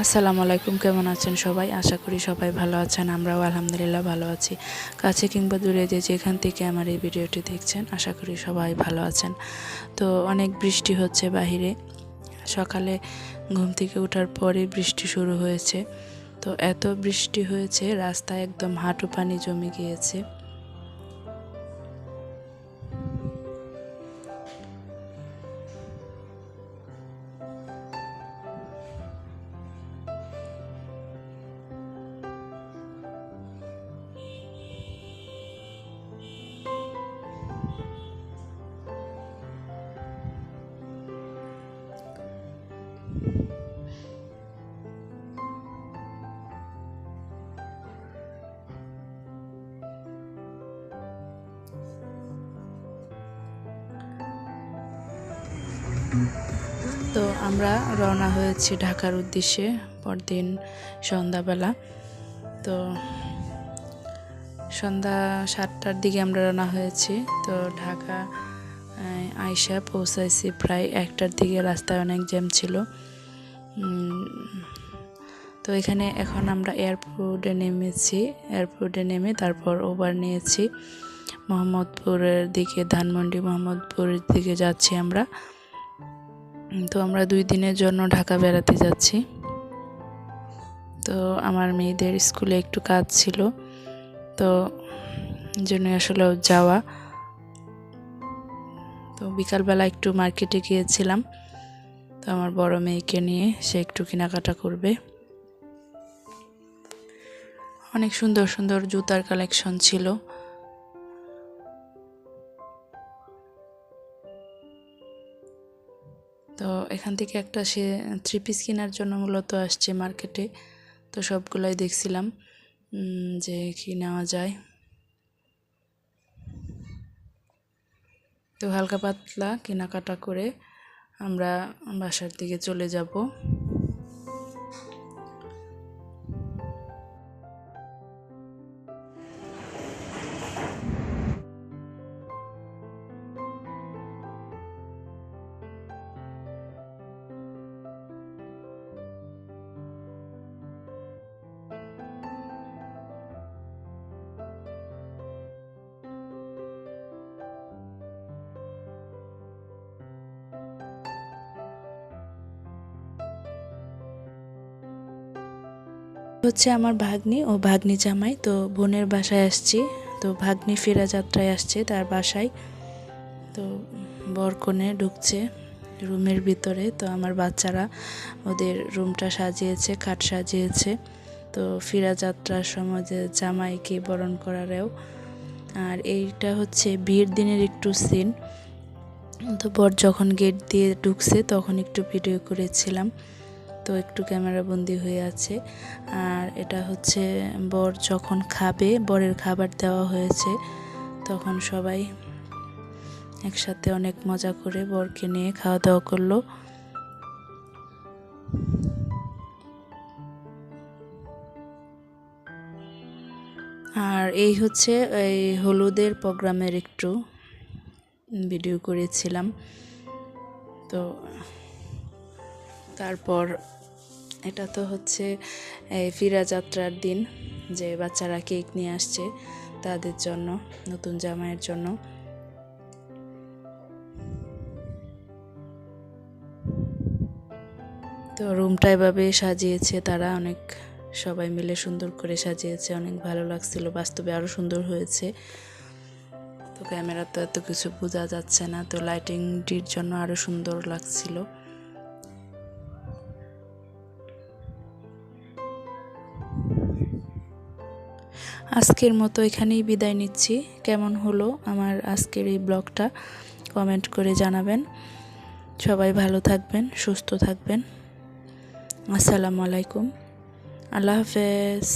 আসসালামু আলাইকুম, কেমন আছেন সবাই? আশা করি সবাই ভালো আছেন, আমরাও আলহামদুলিল্লাহ ভালো আছি। কাছে কিংবা দূরে যে যেখান থেকে আমার এই ভিডিওটি দেখছেন, আশা করি সবাই ভালো আছেন। তো অনেক বৃষ্টি হচ্ছে বাহিরে। সকালে ঘুম থেকে ওঠার পরে বৃষ্টি শুরু হয়েছে। তো এত বৃষ্টি হয়েছে, রাস্তায় একদম হাঁটু পানি জমে গিয়েছে। তো আমরা রওনা হয়েছি ঢাকার উদ্দেশ্যে পরদিন সন্ধ্যাবেলা। তো সন্ধ্যা সাতটার দিকে আমরা রওনা হয়েছি। তো ঢাকা আইসা পৌঁছাইছি প্রায় একটার দিকে, রাস্তায় অনেক জ্যাম ছিল। তো এখানে এখন আমরা এয়ারপোর্টে নেমেছি। এয়ারপোর্টে নেমে তারপর ওভার নিয়েছি। মোহাম্মদপুরের দিকে, ধানমন্ডি মোহাম্মদপুরের দিকে যাচ্ছি আমরা। তো আমরা দুই দিনের জন্য ঢাকা বেড়াতে যাচ্ছি। তো আমার মেয়েদের স্কুলে একটু কাজ ছিল, তো জন্য আসলে যাওয়া। তো বিকালবেলা একটু মার্কেটে গিয়েছিলাম, তো আমার বড় মেয়েকে নিয়ে সে একটু কেনাকাটা করবে। অনেক সুন্দর সুন্দর জুতার কালেকশন ছিল তো এখান থেকে একটা সে থ্রি পিস কেনার জন্য মূলত আসছে মার্কেটে তো সবগুলাই দেখছিলাম যে কি নেওয়া যায়। তো হালকা পাতলা কেনাকাটা করে আমরা বাসার দিকে চলে যাব। হচ্ছে আমার ভাগ্নি ও ভাগ্নি জামাই। তো বোনের বাসায় আসছি। তো ভাগ্নি ফেরা যাত্রায় আসছে তার বাসায়। তো বরকনে ঢুকছে রুমের ভিতরে। তো আমার বাচ্চারা ওদের রুমটা সাজিয়েছে, খাট সাজিয়েছে। তো ফিরা যাত্রার সময় যে জামাইকে বরণ করারেও। আর এইটা হচ্ছে বিয়ের দিনের একটু সিন তো বর যখন গেট দিয়ে ঢুকছে তখন একটু ভিডিও করেছিলাম। তো একটু ক্যামেরা বন্দি হয়ে আছে। আর এটা হচ্ছে বর যখন খাবে, বরের খাবার দেওয়া হয়েছে, তখন সবাই একসাথে অনেক মজা করে বরকে নিয়ে খাওয়া দাওয়া করল। আর এই হচ্ছে, এই হলুদের প্রোগ্রামের একটু ভিডিও করেছিলাম। তো তারপর এটা তো হচ্ছে, এই ফিরা যাত্রার দিন, যে বাচ্চারা কেক নিয়ে আসছে তাদের জন্য, নতুন জামাইয়ের জন্য। তো রুমটা এভাবে সাজিয়েছে তারা, অনেক সবাই মিলে সুন্দর করে সাজিয়েছে, অনেক ভালো লাগছিল, বাস্তবে আরও সুন্দর হয়েছে। তো ক্যামেরা তো এত কিছু বোঝা যাচ্ছে না, তো লাইটিংটির জন্য আরও সুন্দর লাগছিল। আজকের মতো এখানেই বিদায় নিচ্ছি। কেমন হলো আমার আজকের এই ব্লগটা কমেন্ট করে জানাবেন। সবাই ভালো থাকবেন, সুস্থ থাকবেন। আসসালামু আলাইকুম। আল্লাহ হাফেজ।